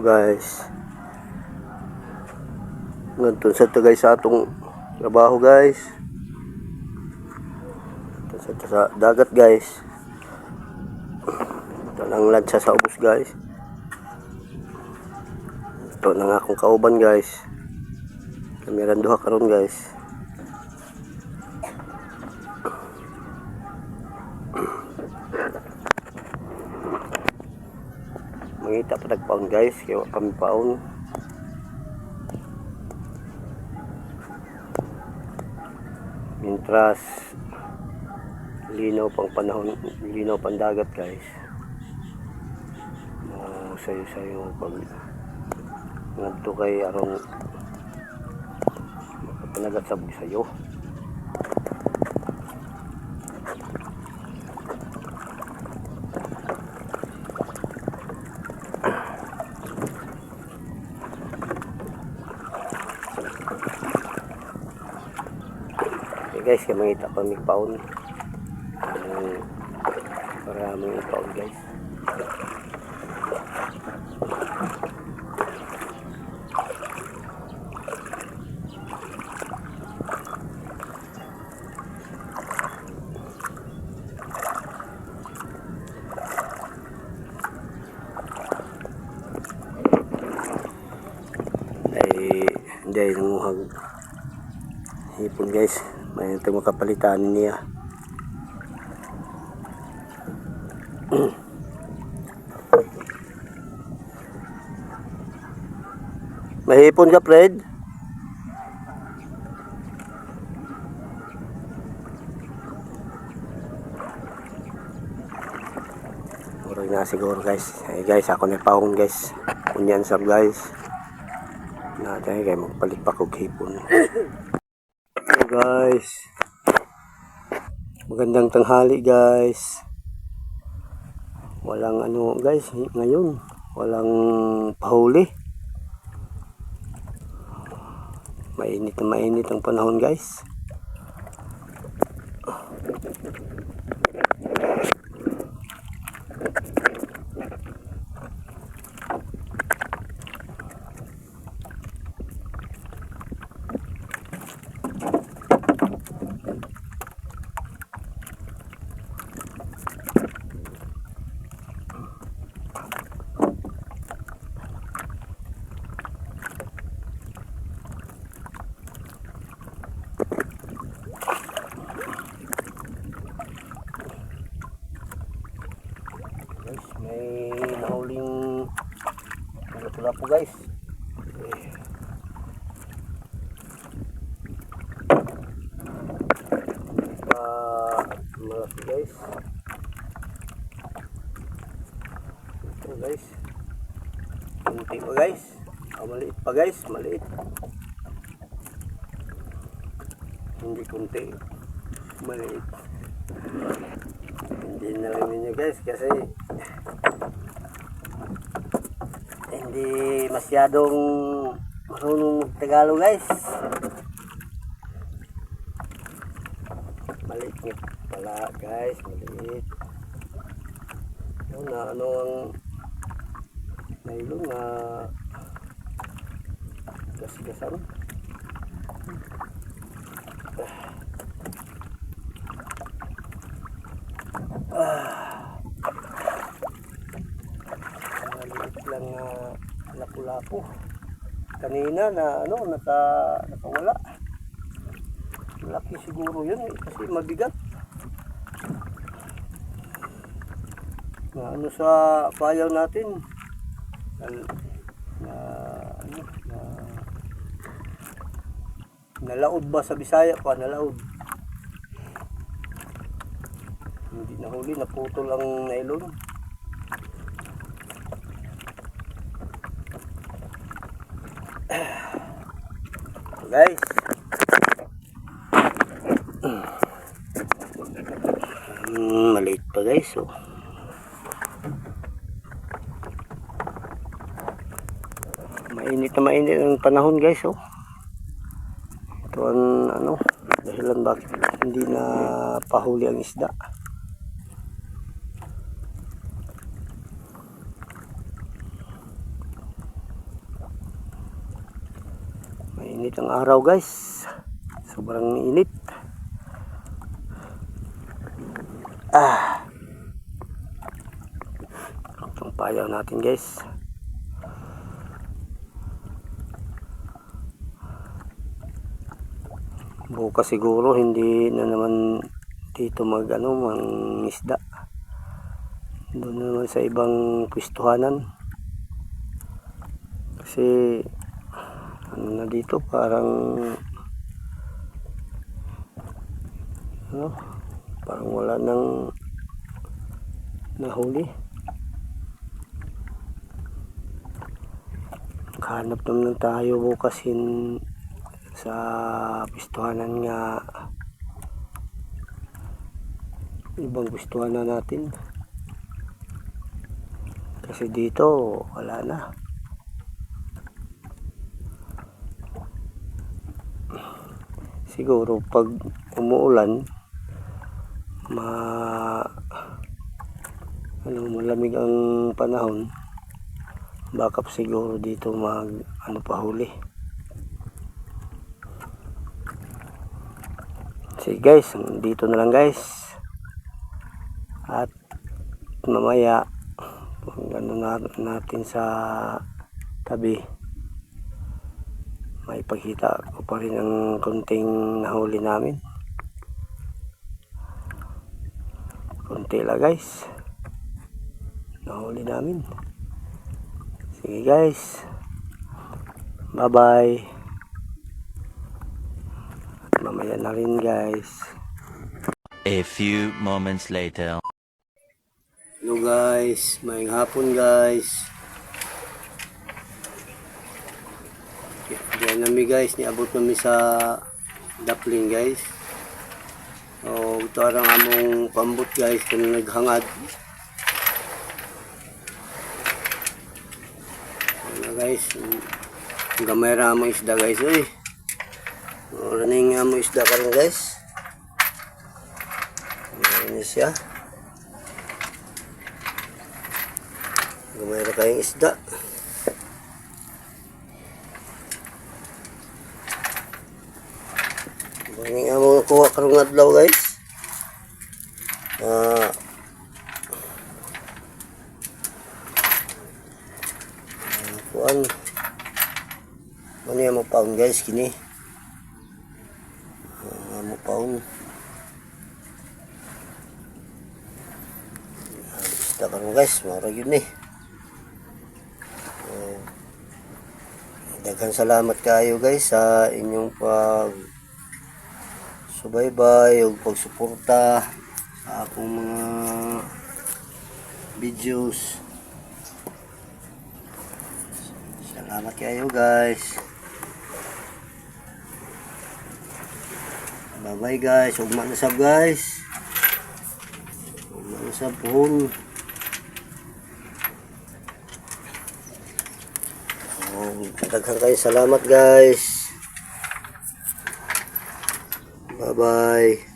Guys. Nandun sa to guys sa atong trabaho guys. Ito sa, ito dagat guys. Ito lang lansa sa ubos guys. Ito nang akong kauban guys. Kamiran duha karon guys. Mangita pa nagpaon guys, kaya kami paon. Mintras linaw pang panahon, linaw pang dagat guys. Mo sayo sayo pag ngadto kay aron makapanagat sa sayo. Guys, kaya mangita pa may paon. Um, para may paon guys. ay hindi nanguhag hipon guys may ito makapalitan niya mahipon ka Fred Murag na siguro guys. Ay guys, ako na paong guys. Kunyan sab guys. Natin kay magpalit pa kog hipon. Guys. Magandang tanghali guys. Walang ano guys ngayon. Walang pahuli. Mainit na mainit ang panahon. Guys, may nahuling pula po guys. Eh. Pa malaki guys. Ito guys. Kunti pa guys. Ah, maliit pa guys, maliit. Hindi kunti. Maliit. Hindi na lang ninyo guys kasi hindi masyadong marunong Tagalog guys. Maliit pala guys, maliit. Ano na ano ang nailong na gasgasan. maliit lang na lapu-lapu. Kanina na ano, naka, nakawala. Malaki siguro yun eh, kasi mabigat. Na ano sa payaw natin. Na, na ano, na nalaod ba sa Bisaya pa, nalaod. Hindi nahuli, naputol ang nylon. Guys. Mm, maliit pa guys. Oh. Mainit na mainit ang panahon guys. Oh. Ito ang ano, dahilan bakit hindi na pahuli ang isda. Init ang araw guys. Sobrang init. Ah. Itong payaw natin guys. Bukas siguro hindi na naman dito mag ano mang isda. Doon na naman sa ibang pwestuhanan. Kasi ano na dito parang ano parang wala nang nahuli. Hanap naman tayo bukas in sa pistuhanan nga ibang pistuhanan natin. Kasi dito wala na siguro pag umuulan ma ano malamig ang panahon bakap siguro dito mag ano pa huli. Sige guys dito na lang guys. At mamaya kung ano na, natin sa tabi may pagkita ko pa rin ang konting nahuli namin. Konti lang guys. Nahuli namin. Sige guys. Bye bye at mamaya na rin guys. A few moments later. hello guys. May hapon guys Diyan nami guys, niabot nami sa Dapling guys. O ito arang among pambot guys, kung naghangad. Ano guys, gamay ra among isda guys, uy. O raning among isda karon guys. Ano siya? Gamay ra kayong isda. Bani nga mga kuha karong adlaw guys. Ah. ah, kuan. Ano yung paun guys kini? Ah, mo paun. Basta karon guys, mara yun eh. Ah, Daghang salamat kayo guys sa inyong pag subaybay ug pagsuporta sa akong mga videos. Salamat kayo guys. Bye bye guys. Ugma na sab guys. Ugma na sab pohon. Oh, daghang kayo salamat guys. Bye bye.